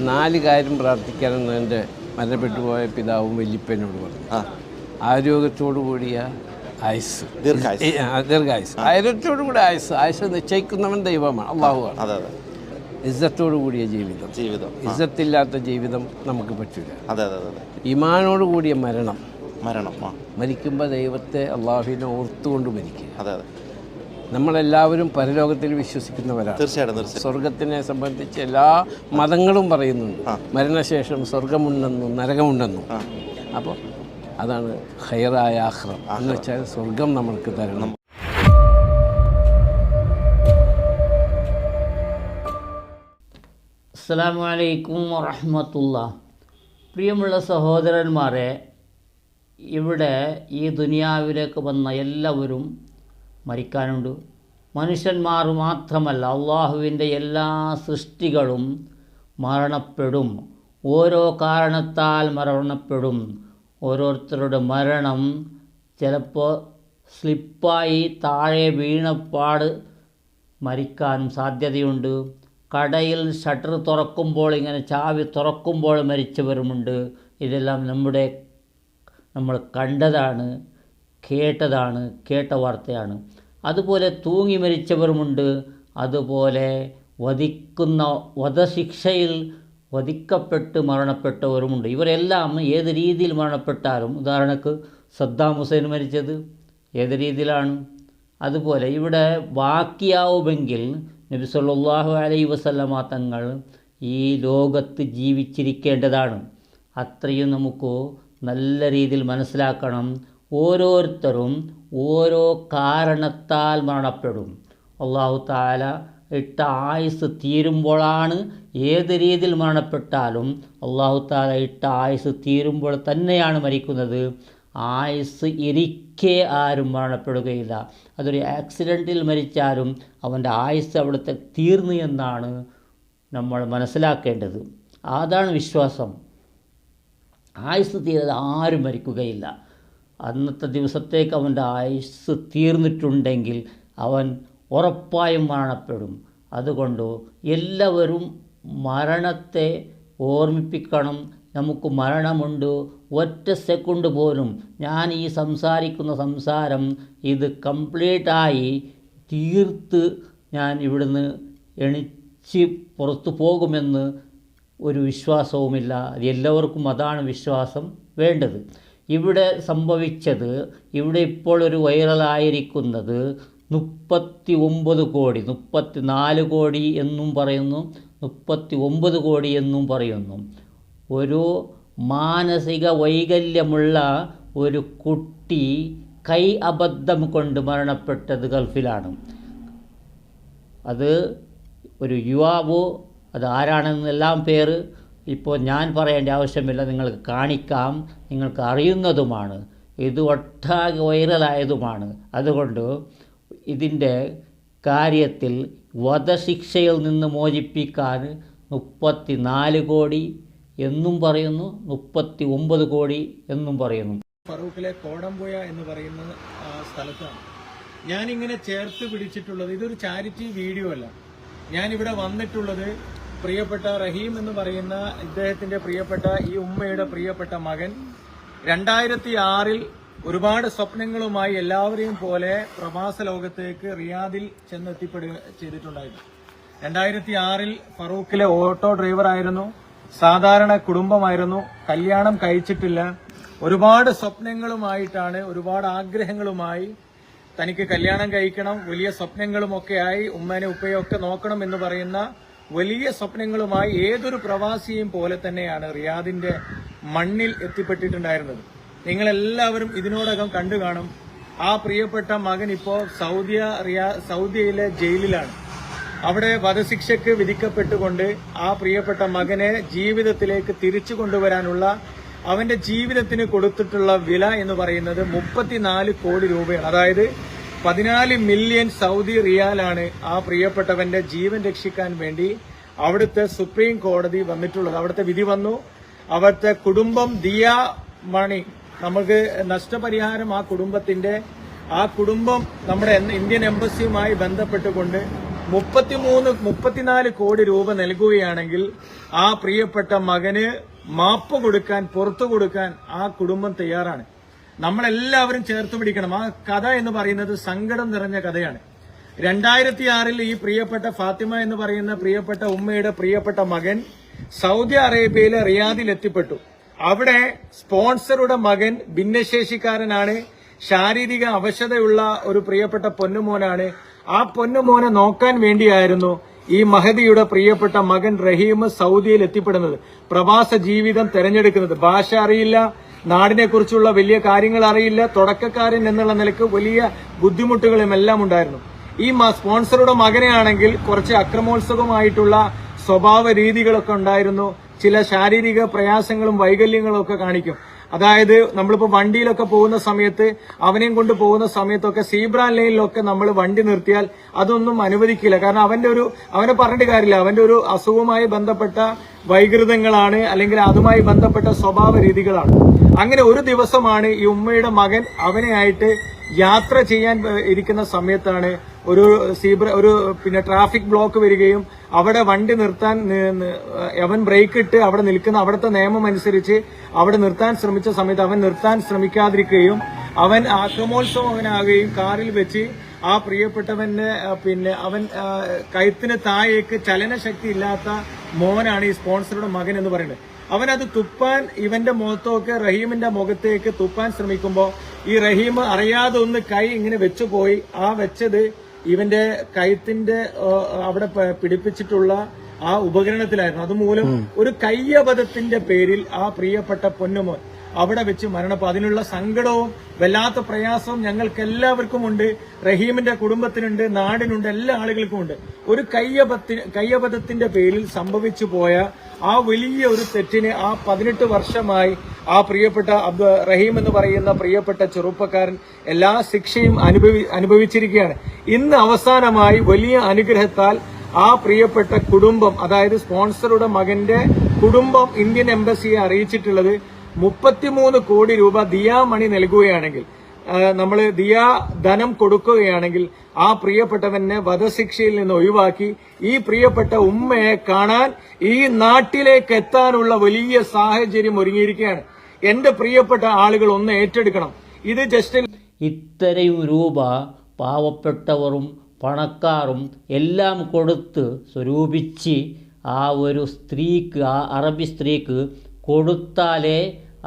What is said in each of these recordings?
നാല് കാര്യം പ്രാർത്ഥിക്കാനെന്ന് എന്റെ മരണപ്പെട്ടു പോയ പിതാവും വല്യപ്പനോട് പറഞ്ഞു. ആരോഗ്യത്തോടു കൂടിയ ആയുസ്. ദീർഘായുസ്. ആരോഗ്യത്തോടു കൂടി ആയുസ്. ആയുസ് നിശ്ചയിക്കുന്നവൻ ദൈവമാണ്. അള്ളാഹുവാണ് ഇസ്സത്തോടു കൂടിയ ജീവിതം. ജീവിതം. ഇസ്സത്തില്ലാത്ത ജീവിതം നമുക്ക് പറ്റില്ല ഇമാനോട് കൂടിയ മരണം. മരണം മരിക്കുമ്പോൾ ദൈവത്തെ അള്ളാഹുവിനെ ഓർത്തുകൊണ്ട് മരിക്കുക. അതെ അതെ. നമ്മളെല്ലാവരും പരലോകത്തിൽ വിശ്വസിക്കുന്നവരാണ്. തീർച്ചയായിട്ടും സ്വർഗത്തിനെ സംബന്ധിച്ച് എല്ലാ മതങ്ങളും പറയുന്നുണ്ട്. മരണശേഷം സ്വർഗമുണ്ടെന്നും നരകമുണ്ടെന്നും. അപ്പോൾ അതാണ് ഹയറായ ആഹ്റം. എന്ന് വെച്ചാൽ സ്വർഗം നമ്മൾക്ക് തരണം. അസ്സാമലൈക്കും വറഹമത്തുള്ള. പ്രിയമുള്ള സഹോദരന്മാരെ ഇവിടെ ഈ ദുനിയാവിലേക്ക് വന്ന എല്ലാവരും മരിക്കാനുണ്ട്. മനുഷ്യന്മാർ മാത്രമല്ല അള്ളാഹുവിന്റെ എല്ലാ സൃഷ്ടികളും മരണപ്പെടും. ഓരോ കാരണത്താൽ മരണപ്പെടും. ഓരോരുത്തരുടെ മരണം ചിലപ്പോൾ സ്ലിപ്പായി താഴെ വീണപ്പാട് മരിക്കാൻ സാധ്യതയുണ്ട്. കടയിൽ ഷട്ടർ തുറക്കുമ്പോൾ ഇങ്ങനെ ചാവി തുറക്കുമ്പോൾ മരിച്ചവരുമുണ്ട്. ഇതെല്ലാം നമ്മുടെ നമ്മൾ കണ്ടതാണ്. കേട്ടതാണ് കേട്ട വാർത്തയാണ്. അതുപോലെ തൂങ്ങി മരിച്ചവരുമുണ്ട്. അതുപോലെ വധിക്കുന്ന വധശിക്ഷയിൽ വധിക്കപ്പെട്ട് മരണപ്പെട്ടവരുമുണ്ട്. ഇവരെല്ലാം ഏത് രീതിയിൽ മരണപ്പെട്ടാലും ഉദാഹരണക്ക് സദ്ദാം ഹുസൈൻ മരിച്ചത് ഏത് രീതിയിലാണ്? അതുപോലെ ഇവിടെ ബാക്കിയാവുമെങ്കിൽ നബി സല്ലല്ലാഹു അലൈഹി വസല്ലമ തങ്ങൾ ഈ ലോകത്ത് ജീവിച്ചിരിക്കേണ്ടതാണ്. അത്രയും നമുക്ക് നല്ല രീതിയിൽ മനസ്സിലാക്കണം. ഓരോരുത്തരും ഓരോ കാരണത്താൽ മരണപ്പെടും. അള്ളാഹു താല ഇട്ട ആയുസ് തീരുമ്പോഴാണ് ഏത് രീതിയിൽ മരണപ്പെട്ടാലും അള്ളാഹു താല ഇട്ട ആയുസ് തീരുമ്പോൾ തന്നെയാണ് മരിക്കുന്നത്. ആയുസ് ഇരിക്കേ ആരും മരണപ്പെടുകയില്ല. അതൊരു ആക്സിഡന്റിൽ മരിച്ചാലും അവന്റെ ആയുസ് അവിടുത്തെ തീർന്നു എന്നാണ് നമ്മൾ മനസ്സിലാക്കേണ്ടത്. അതാണ് വിശ്വാസം. ആയുസ് തീരാതെ ആരും മരിക്കുകയില്ല. അന്നത്തെ ദിവസത്തേക്ക് അവന്റെ ആയുസ് തീർന്നിട്ടുണ്ടെങ്കിൽ അവൻ ഉറപ്പായും മരണപ്പെടും. അതുകൊണ്ട് എല്ലാവരും മരണത്തെ ഓർമ്മിപ്പിക്കണം. നമുക്ക് മരണമുണ്ട്. ഒറ്റ സെക്കൻഡ് പോലും ഞാൻ ഈ സംസാരിക്കുന്ന സംസാരം ഇത് കംപ്ലീറ്റായി തീർത്ത് ഞാൻ ഇവിടുന്ന് എണിച്ച് പുറത്തു പോകുമെന്ന് ഒരു വിശ്വാസവുമില്ല. എല്ലാവർക്കും അതാണ് വിശ്വാസം വേണ്ടത്. ഇവിടെ സംഭവിച്ചത് ഇവിടെ ഇപ്പോൾ ഒരു വൈറലായിരിക്കുന്നത് മുപ്പത്തി ഒമ്പത് കോടി മുപ്പത്തി നാല് കോടി എന്നും പറയുന്നു മുപ്പത്തി ഒമ്പത് കോടി എന്നും പറയുന്നു. ഒരു മാനസിക വൈകല്യമുള്ള ഒരു കുട്ടി കൈ അബദ്ധം കൊണ്ട് മരണപ്പെട്ടത് ഗൾഫിലാണ്. അത് ഒരു യുവാവോ അത് ആരാണെന്നെല്ലാം പേര് ഇപ്പോൾ ഞാൻ പറയേണ്ട ആവശ്യമില്ല നിങ്ങൾക്ക് കാണിക്കാം നിങ്ങൾക്ക് അറിയുന്നതുമാണ്. ഇത് ഒട്ടാകെ വൈറലായതുമാണ്. അതുകൊണ്ട് ഇതിന്റെ കാര്യത്തിൽ വധശിക്ഷയിൽ നിന്ന് മോചിപ്പിക്കാൻ മുപ്പത്തി നാല് കോടി എന്നും പറയുന്നു മുപ്പത്തി ഒമ്പത് കോടി എന്നും പറയുന്നു. ഫറൂഖിലെ കോടംപുഴ എന്ന് പറയുന്ന സ്ഥലത്താണ്. ഞാനിങ്ങനെ ചേർത്ത് പിടിച്ചിട്ടുള്ളത് ഇതൊരു ചാരിറ്റി വീഡിയോ അല്ല. ഞാനിവിടെ വന്നിട്ടുള്ളത് പ്രിയപ്പെട്ട റഹീം എന്ന് പറയുന്ന ഇദ്ദേഹത്തിന്റെ പ്രിയപ്പെട്ട ഈ ഉമ്മയുടെ പ്രിയപ്പെട്ട മകൻ രണ്ടായിരത്തി ആറിൽ ഒരുപാട് സ്വപ്നങ്ങളുമായി എല്ലാവരെയും പോലെ പ്രവാസ ലോകത്തേക്ക് റിയാദിൽ ചെന്നെത്തിപ്പെടുക ചെയ്തിട്ടുണ്ടായിരുന്നു. രണ്ടായിരത്തി ആറിൽ ഫറൂഖിലെ ഓട്ടോ ഡ്രൈവറായിരുന്നു സാധാരണ കുടുംബമായിരുന്നു. കല്യാണം കഴിച്ചിട്ടില്ല. ഒരുപാട് സ്വപ്നങ്ങളുമായിട്ടാണ് ഒരുപാട് ആഗ്രഹങ്ങളുമായി തനിക്ക് കല്യാണം കഴിക്കണം വലിയ സ്വപ്നങ്ങളുമൊക്കെയായി ഉമ്മനെ ഉപ്പയെ നോക്കണം എന്ന് പറയുന്ന വലിയ സ്വപ്നങ്ങളുമായി ഏതൊരു പ്രവാസിയും പോലെ തന്നെയാണ് റിയാദിന്റെ മണ്ണിൽ എത്തിപ്പെട്ടിട്ടുണ്ടായിരുന്നത്. നിങ്ങളെല്ലാവരും ഇതിനോടകം കണ്ടു കാണും. ആ പ്രിയപ്പെട്ട മകൻ ഇപ്പോ സൗദിയ റിയാ സൗദിയയിലെ ജയിലിലാണ്. അവിടെ വധശിക്ഷയ്ക്ക് വിധിക്കപ്പെട്ടുകൊണ്ട് ആ പ്രിയപ്പെട്ട മകനെ ജീവിതത്തിലേക്ക് തിരിച്ചു കൊണ്ടുവരാനുള്ള അവന്റെ ജീവിതത്തിന് കൊടുത്തിട്ടുള്ള വില എന്ന് പറയുന്നത് മുപ്പത്തിനാല് കോടി രൂപയാണ്. അതായത് പതിനാല് മില്യൺ സൗദി റിയാലാണ് ആ പ്രിയപ്പെട്ടവന്റെ ജീവൻ രക്ഷിക്കാൻ വേണ്ടി അവിടുത്തെ സുപ്രീം കോടതി വന്നിട്ടുള്ളത്. അവിടുത്തെ വിധി വന്നു. അവിടുത്തെ കുടുംബം ദിയ മണി നമുക്ക് നഷ്ടപരിഹാരം ആ കുടുംബത്തിന്റെ ആ കുടുംബം നമ്മുടെ ഇന്ത്യൻ എംബസിയുമായി ബന്ധപ്പെട്ടുകൊണ്ട് മുപ്പത്തിമൂന്ന് മുപ്പത്തിനാല് കോടി രൂപ നൽകുകയാണെങ്കിൽ ആ പ്രിയപ്പെട്ട മകന് മാപ്പ് കൊടുക്കാൻ പുറത്തു കൊടുക്കാൻ ആ കുടുംബം തയ്യാറാണ്. നമ്മളെല്ലാവരും ചേർത്ത് പിടിക്കണം. ആ കഥ എന്ന് പറയുന്നത് സങ്കടം നിറഞ്ഞ കഥയാണ്. രണ്ടായിരത്തി ആറിൽ ഈ പ്രിയപ്പെട്ട ഫാത്തിമ എന്ന് പറയുന്ന പ്രിയപ്പെട്ട ഉമ്മയുടെ പ്രിയപ്പെട്ട മകൻ സൗദി അറേബ്യയിലെ റിയാദിൽ എത്തിപ്പെട്ടു. അവിടെ സ്പോൺസറുടെ മകൻ ഭിന്നശേഷിക്കാരനാണ്. ശാരീരിക അവശതയുള്ള ഒരു പ്രിയപ്പെട്ട പൊന്നുമോനാണ്. ആ പൊന്നുമോനെ നോക്കാൻ വേണ്ടിയായിരുന്നു ഈ മഹദിയുടെ പ്രിയപ്പെട്ട മകൻ റഹീം സൗദിയിൽ എത്തിപ്പെടുന്നത്. പ്രവാസ ജീവിതം തെരഞ്ഞെടുക്കുന്നത്. ഭാഷ അറിയില്ല നാടിനെ കുറിച്ചുള്ള വലിയ കാര്യങ്ങൾ അറിയില്ല. തുടക്കക്കാരൻ എന്നുള്ള നിലയ്ക്ക് വലിയ ബുദ്ധിമുട്ടുകളും എല്ലാം ഉണ്ടായിരുന്നു. ഈ സ്പോൺസറുടെ മകനെയാണെങ്കിൽ കുറച്ച് അക്രമോത്സുകമായിട്ടുള്ള സ്വഭാവ രീതികളൊക്കെ ഉണ്ടായിരുന്നു. ചില ശാരീരിക പ്രയാസങ്ങളും വൈകല്യങ്ങളും ഒക്കെ കാണിക്കും. അതായത് നമ്മളിപ്പോൾ വണ്ടിയിലൊക്കെ പോകുന്ന സമയത്ത് അവനെയും കൊണ്ട് പോകുന്ന സമയത്തൊക്കെ സീബ്ര ലൈനിലൊക്കെ നമ്മൾ വണ്ടി നിർത്തിയാൽ അതൊന്നും അനുവദിക്കില്ല. കാരണം അവന്റെ ഒരു അവനെ പറഞ്ഞിട്ട് കാര്യമില്ല. അവന്റെ ഒരു അസുഖവുമായി ബന്ധപ്പെട്ട വൈകൃതങ്ങളാണ് അല്ലെങ്കിൽ അതുമായി ബന്ധപ്പെട്ട സ്വഭാവ രീതികളാണ്. അങ്ങനെ ഒരു ദിവസമാണ് ഈ ഉമ്മയുടെ മകൻ അവനെയായിട്ട് യാത്ര ചെയ്യാൻ ഇരിക്കുന്ന സമയത്താണ് ഒരു സീബ്ര ഒരു പിന്നെ ട്രാഫിക് ബ്ലോക്ക് വരികയും അവിടെ വണ്ടി നിർത്താൻ അവൻ ബ്രേക്ക് ഇട്ട് അവിടെ നിൽക്കുന്ന അവിടുത്തെ നിയമം അനുസരിച്ച് അവിടെ നിർത്താൻ ശ്രമിച്ച സമയത്ത് അവൻ നിർത്താൻ ശ്രമിക്കാതിരിക്കുകയും അവൻ ആക്രമോത്സവനാകുകയും കാറിൽ വെച്ച് ആ പ്രിയപ്പെട്ടവന്റെ പിന്നെ അവൻ കഴുത്തിന് താഴേക്ക് ചലനശക്തി ഇല്ലാത്ത മോനാണ് ഈ സ്പോൺസറുടെ മകൻ എന്ന് പറയുന്നത്. അവൻ അത് തുപ്പാൻ ഇവന്റെ മുഖത്തൊക്കെ റഹീമിന്റെ മുഖത്തേക്ക് തുപ്പാൻ ശ്രമിക്കുമ്പോൾ ഈ റഹീം അറിയാതെ ഒന്ന് കൈ ഇങ്ങനെ വെച്ചു പോയി ആ വെച്ചത് ഇവന്റെ കൈത്തിന്റെ അവിടെ പിടിപ്പിച്ചിട്ടുള്ള ആ ഉപകരണത്തിലായിരുന്നു. അതുമൂലം ഒരു കയ്യബദ്ധത്തിന്റെ പേരിൽ ആ പ്രിയപ്പെട്ട പൊന്നുമോൻ അവിടെ വെച്ച് മരണപ്പെട്ടു. അതിനുള്ള സങ്കടവും വല്ലാത്ത പ്രയാസവും ഞങ്ങൾക്ക് എല്ലാവർക്കും ഉണ്ട്. റഹീമിന്റെ കുടുംബത്തിനുണ്ട് നാടിനുണ്ട് എല്ലാ ആളുകൾക്കും ഉണ്ട്. ഒരു കയ്യബത്തി കയ്യബദ്ധത്തിന്റെ പേരിൽ സംഭവിച്ചു പോയ ആ വലിയ ഒരു തെറ്റിന് ആ പതിനെട്ട് വർഷമായി ആ പ്രിയപ്പെട്ട അബ്ദു റഹീം എന്ന് പറയുന്ന പ്രിയപ്പെട്ട ചെറുപ്പക്കാരൻ എല്ലാ ശിക്ഷയും അനുഭവി അനുഭവിച്ചിരിക്കുകയാണ്. ഇന്ന് അവസാനമായി വലിയ അനുഗ്രഹത്താൽ ആ പ്രിയപ്പെട്ട കുടുംബം അതായത് സ്പോൺസറുടെ മകന്റെ കുടുംബം ഇന്ത്യൻ എംബസിയെ അറിയിച്ചിട്ടുള്ളത് മുപ്പത്തിമൂന്ന് കോടി രൂപ ദിയാമണി നൽകുകയാണെങ്കിൽ നമ്മൾ ദിയാ ധനം കൊടുക്കുകയാണെങ്കിൽ ആ പ്രിയപ്പെട്ടവനെ വധശിക്ഷയിൽ നിന്ന് ഒഴിവാക്കി ഈ പ്രിയപ്പെട്ട ഉമ്മയെ കാണാൻ ഈ നാട്ടിലേക്ക് എത്താനുള്ള വലിയ സാഹചര്യം ഒരുങ്ങിയിരിക്കുകയാണ്. എന്റെ പ്രിയപ്പെട്ട ആളുകൾ ഒന്ന് ഏറ്റെടുക്കണം. ഇത് ജസ്റ്റ് ഇത്രയും രൂപ പാവപ്പെട്ടവരും പണക്കാരും എല്ലാം കൊടുത്ത് സ്വരൂപിച്ച് ആ ഒരു സ്ത്രീക്ക് ആ അറബി സ്ത്രീക്ക് കൊടുത്താലേ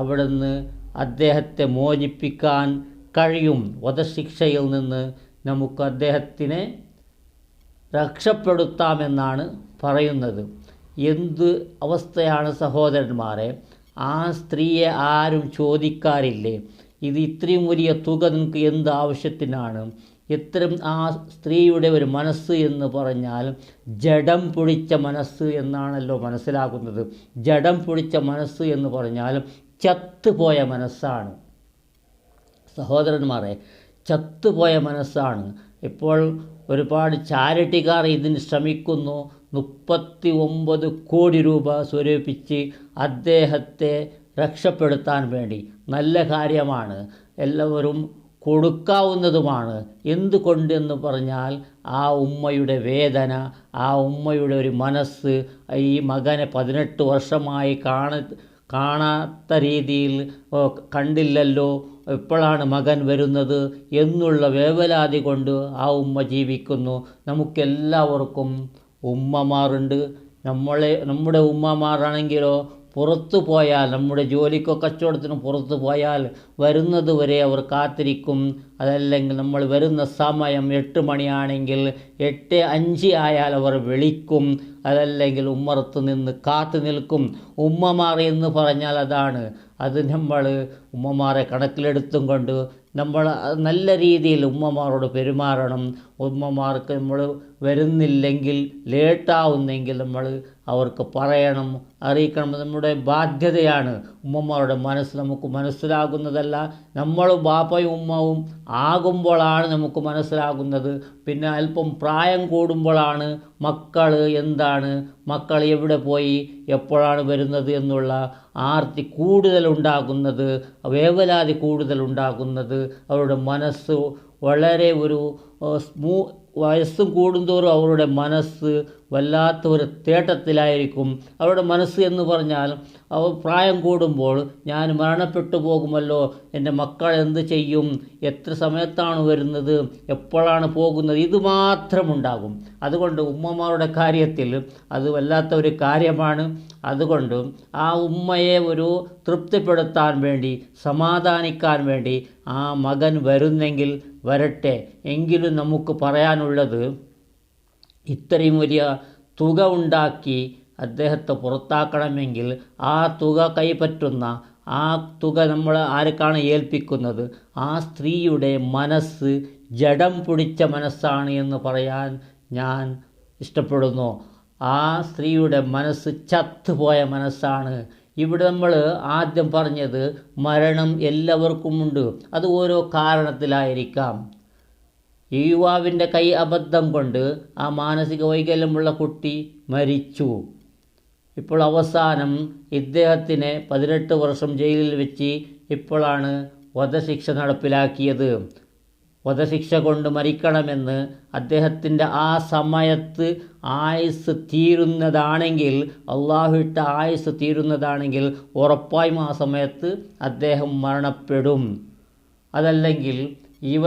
അവിടുന്ന് അദ്ദേഹത്തെ മോചിപ്പിക്കാൻ കഴിയും. വധശിക്ഷയിൽ നിന്ന് നമുക്ക് അദ്ദേഹത്തിനെ രക്ഷപ്പെടുത്താമെന്നാണ് പറയുന്നത്. എന്ത് അവസ്ഥയാണ് സഹോദരന്മാരെ? ആ സ്ത്രീയെ ആരും ചോദിക്കാറില്ലേ? ഇത് ഇത്രയും വലിയ തുക നിങ്ങൾക്ക് എന്ത് ആവശ്യത്തിനാണ്? ഇത്തരം ആ സ്ത്രീയുടെ ഒരു മനസ്സ് എന്ന് പറഞ്ഞാൽ ജഡം പൊടിച്ച മനസ്സ് എന്നാണല്ലോ മനസ്സിലാക്കുന്നത്. ജഡം പൊടിച്ച മനസ്സ് എന്ന് പറഞ്ഞാൽ ചത്തുപോയ മനസ്സാണ്. സഹോദരന്മാരെ ചത്തുപോയ മനസ്സാണ്. ഇപ്പോൾ ഒരുപാട് ചാരിറ്റിക്കാർ ഇതിന് ശ്രമിക്കുന്നു. മുപ്പത്തി ഒമ്പത് കോടി രൂപ സ്വരൂപിച്ച് അദ്ദേഹത്തെ രക്ഷപ്പെടുത്താൻ വേണ്ടി. നല്ല കാര്യമാണ്. എല്ലാവരും കൊടുക്കാവുന്നതുമാണ്. എന്തുകൊണ്ടെന്ന് പറഞ്ഞാൽ ആ ഉമ്മയുടെ വേദന ആ ഉമ്മയുടെ ഒരു മനസ്സ് ഈ മകനെ പതിനെട്ട് വർഷമായി കാണ കാണാത്ത രീതിയിൽ കണ്ടില്ലല്ലോ. എപ്പോഴാണ് മകൻ വരുന്നത് എന്നുള്ള വേവലാതി കൊണ്ട് ആ ഉമ്മ ജീവിക്കുന്നു. നമുക്കെല്ലാവർക്കും ഉമ്മമാറുണ്ട്. നമ്മളെ നമ്മുടെ ഉമ്മമാരാണെങ്കിലോ പുറത്തു പോയാൽ നമ്മുടെ ജോലിക്കോ കച്ചവടത്തിനും പുറത്തു പോയാൽ വരുന്നത് വരെ അവർ കാത്തിരിക്കും. അതല്ലെങ്കിൽ നമ്മൾ വരുന്ന സമയം എട്ട് മണിയാണെങ്കിൽ എട്ട് അഞ്ച് ആയാൽ അവർ വിളിക്കും. അതല്ലെങ്കിൽ ഉമ്മറത്ത് നിന്ന് കാത്തു നിൽക്കും. ഉമ്മമാർ എന്ന് പറഞ്ഞാൽ അതാണ് അത് നമ്മൾ ഉമ്മമാരെ കണക്കിലെടുത്തും കൊണ്ട് നമ്മൾ നല്ല രീതിയിൽ ഉമ്മമാരോട് പെരുമാറണം. ഉമ്മമാർക്ക് നമ്മൾ വരുന്നില്ലെങ്കിൽ ലേട്ടാവുന്നെങ്കിൽ നമ്മൾ അവർക്ക് പറയണം അറിയിക്കണം. നമ്മുടെ ബാധ്യതയാണ് ഉമ്മമാരുടെ മനസ്സ് നമുക്ക് മനസ്സിലാകുന്നതല്ല. നമ്മളും ബാപ്പയും ഉമ്മവും ആകുമ്പോഴാണ് നമുക്ക് മനസ്സിലാകുന്നത്. പിന്നെ അല്പം പ്രായം കൂടുമ്പോഴാണ് മക്കൾ എന്താണ് മക്കൾ എവിടെ പോയി എപ്പോഴാണ് വരുന്നത് എന്നുള്ള ആർത്തി കൂടുതലുണ്ടാകുന്നത് വേവലാതി കൂടുതലുണ്ടാകുന്നത്. അവരുടെ മനസ്സ് വളരെ ഒരു സ്മൂ വയസ്സും കൂടുന്തോറും അവരുടെ മനസ്സ് വല്ലാത്ത ഒരു തേട്ടത്തിലായിരിക്കും. അവരുടെ മനസ്സ് എന്ന് പറഞ്ഞാൽ അവർ പ്രായം കൂടുമ്പോൾ ഞാൻ മരണപ്പെട്ടു പോകുമല്ലോ എന്റെ മക്കൾ എന്ത് ചെയ്യും എത്ര സമയത്താണ് വരുന്നത് എപ്പോഴാണ് പോകുന്നത് ഇത് മാത്രമുണ്ടാകും. അതുകൊണ്ട് ഉമ്മമാരുടെ കാര്യത്തിൽ അത് വല്ലാത്ത ഒരു കാര്യമാണ്. അതുകൊണ്ട് ആ ഉമ്മയെ ഒരു തൃപ്തിപ്പെടുത്താൻ വേണ്ടി സമാധാനിക്കാൻ വേണ്ടി ആ മകൻ വരുന്നെങ്കിൽ വരട്ടെ. എങ്കിലും നമുക്ക് പറയാനുള്ളത് ഇത്രയും വലിയ തുക ഉണ്ടാക്കി അദ്ദേഹത്തെ പുറത്താക്കണമെങ്കിൽ ആ തുക കൈപ്പറ്റുന്ന ആ തുക നമ്മൾ ആർക്കാണ് ഏൽപ്പിക്കുന്നത്? ആ സ്ത്രീയുടെ മനസ്സ് ജഡം പിടിച്ച മനസ്സാണ് എന്ന് പറയാൻ ഞാൻ ഇഷ്ടപ്പെടുന്നു. ആ സ്ത്രീയുടെ മനസ്സ് ചത്തുപോയ മനസ്സാണ് ഇവിടെ നമ്മൾ ആദ്യം പറഞ്ഞത് മരണം എല്ലാവർക്കുമുണ്ട്. അത് ഓരോ കാരണത്തിലായിരിക്കാം. ഈ യുവാവിന്റെ കൈ അബദ്ധം കൊണ്ട് ആ മാനസിക വൈകല്യമുള്ള കുട്ടി മരിച്ചു. ഇപ്പോൾ അവസാനം ഇദ്ദേഹത്തിനെ പതിനെട്ട് വർഷം ജയിലിൽ വെച്ച് ഇപ്പോഴാണ് വധശിക്ഷ നടപ്പിലാക്കിയത്. വധശിക്ഷ കൊണ്ട് മരിക്കണമെന്ന് അദ്ദേഹത്തിന്റെ ആ സമയത്ത് ആയുസ് തീരുന്നതാണെങ്കിൽ അള്ളാഹു ഇട്ട ആയുസ് തീരുന്നതാണെങ്കിൽ ഉറപ്പായും ആ സമയത്ത് അദ്ദേഹം മരണപ്പെടും. അതല്ലെങ്കിൽ ഇവ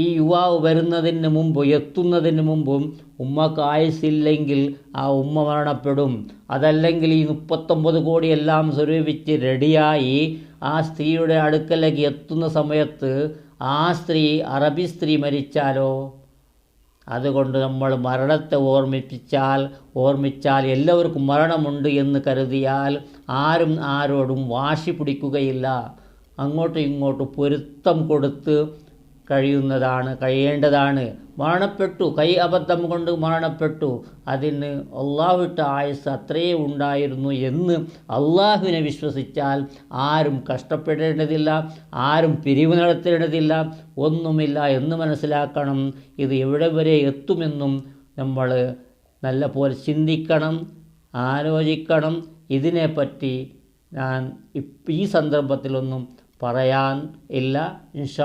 ഈ യുവാവ് വരുന്നതിന് മുമ്പ് എത്തുന്നതിന് മുമ്പും ഉമ്മക്ക് ആയുസില്ലെങ്കിൽ ആ ഉമ്മ മരണപ്പെടും. അതല്ലെങ്കിൽ ഈ മുപ്പത്തൊമ്പത് കോടിയെല്ലാം സ്വരൂപിച്ച് റെഡിയായി ആ സ്ത്രീയുടെ അടുക്കലേക്ക് എത്തുന്ന സമയത്ത് ആ സ്ത്രീ അറബി സ്ത്രീ മരിച്ചാലോ? അതുകൊണ്ട് നമ്മൾ മരണത്തെ ഓർമ്മിപ്പിച്ചാൽ ഓർമ്മിച്ചാൽ എല്ലാവർക്കും മരണമുണ്ട് എന്ന് കരുതിയാൽ ആരും ആരോടും വാശി പിടിക്കുകയില്ല. അങ്ങോട്ടും ഇങ്ങോട്ടും പൊരുത്തം കൊടുത്ത് കഴിയുന്നതാണ് കഴിയേണ്ടതാണ്. മരണപ്പെട്ടു കൈ അബദ്ധം കൊണ്ട് മരണപ്പെട്ടു. അതിന് അള്ളാഹുവിട്ട ആയുസ് അത്രയേ ഉണ്ടായിരുന്നു എന്ന് അള്ളാഹുവിനെ വിശ്വസിച്ചാൽ ആരും കഷ്ടപ്പെടേണ്ടതില്ല ആരും പിരിവ് നടത്തേണ്ടതില്ല ഒന്നുമില്ല എന്ന് മനസ്സിലാക്കണം. ഇത് എവിടെ വരെ എത്തുമെന്നും നമ്മൾ നല്ല പോലെ ചിന്തിക്കണം ആലോചിക്കണം. ഇതിനെപ്പറ്റി ഞാൻ ഈ സന്ദർഭത്തിലൊന്നും പറയാൻ ഇല്ല. ഇൻഷാ